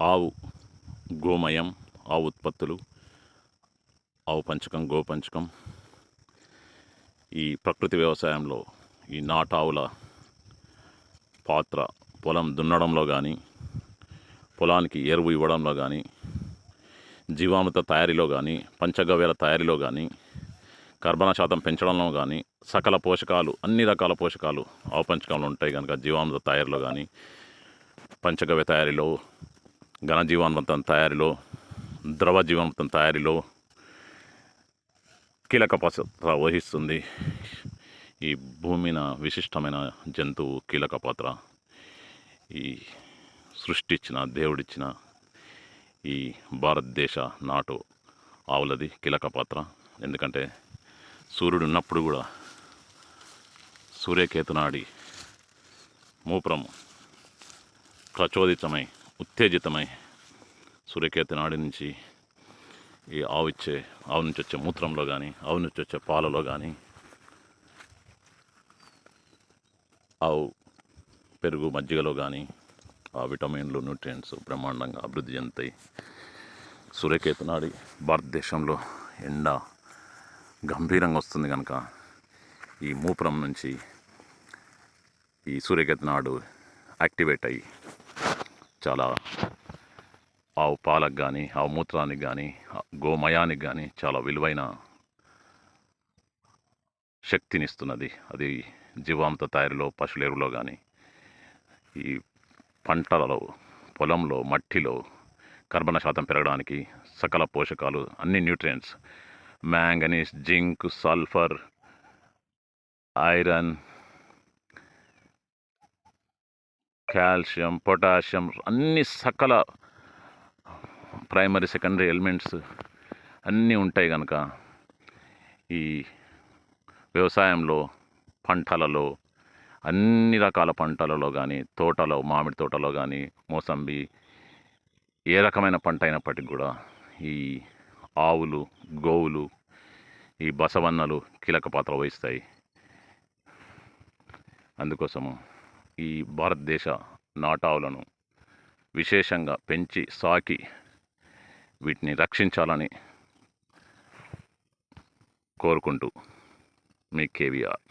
ఆవు గోమయం ఆవు ఉత్పత్తులు ఆవు పంచకం గో పంచకం. ఈ ప్రకృతి వ్యవసాయంలో ఈ నాటావుల పాత్ర పొలం దున్నడంలో కానీ పొలానికి ఎరువు ఇవ్వడంలో కానీ జీవామృత తయారీలో కానీ పంచగవ్యాల తయారీలో కానీ కర్బన శాతం పెంచడంలో కానీ సకల పోషకాలు అన్ని రకాల పోషకాలు ఆవు పంచకంలో ఉంటాయి కనుక జీవామృత తయారీలో కానీ పంచగవ్య తయారీలో ఘనజీవామృతం తయారీలో ద్రవ జీవామృతం తయారీలో కీలక పాత్ర వహిస్తుంది. ఈ భూమిన విశిష్టమైన జంతువు కీలక పాత్ర. ఈ సృష్టించిన దేవుడిచ్చిన ఈ భారతదేశ నాటు ఆవులది కీలక పాత్ర. ఎందుకంటే సూర్యుడు ఉన్నప్పుడు కూడా సూర్యకేతునాడి మూప్రం ప్రచోదితమై ఉత్తేజితమై సూర్యకేతునాడి నుంచి ఈ ఆవు ఇచ్చే ఆవు నుంచి వచ్చే మూత్రంలో కానీ ఆవు నుంచి వచ్చే పాలలో కానీ ఆవు పెరుగు మజ్జిగలో కానీ ఆ విటమిన్లు న్యూట్రియంట్స్ బ్రహ్మాండంగా అభివృద్ధి చెందుతాయి. సూర్యకేతు నాడి భారతదేశంలో ఎండ గంభీరంగా వస్తుంది కనుక ఈ మూపురం నుంచి ఈ సూర్యకేతు నాడు యాక్టివేట్ అయ్యి చాలా ఆవు పాలకు కానీ ఆవు మూత్రానికి కానీ గోమయానికి కానీ చాలా విలువైన శక్తినిస్తున్నది. అది జీవాంత తయారీలో పశువుల ఎరువులో కానీ ఈ పంటలలో పొలంలో మట్టిలో కర్బన శాతం పెరగడానికి సకల పోషకాలు అన్ని nutrients manganese zinc sulphur iron calcium potassium అన్ని సకల ప్రైమరీ సెకండరీ ఎలిమెంట్స్ అన్నీ ఉంటాయి కనుక ఈ వ్యవసాయంలో పంటలలో అన్ని రకాల పంటలలో కానీ తోటలో మామిడి తోటలో కానీ మోసంబి ఏ రకమైన పంట అయినప్పటికీ కూడా ఈ ఆవులు గోవులు ఈ బసవన్నలు కీలక పాత్ర వహిస్తాయి. అందుకోసము ఈ భారతదేశ నాటావులను విశేషంగా పెంచి సాకి వీటిని రక్షించాలని కోరుకుంటూ మీ కేవీఆర్.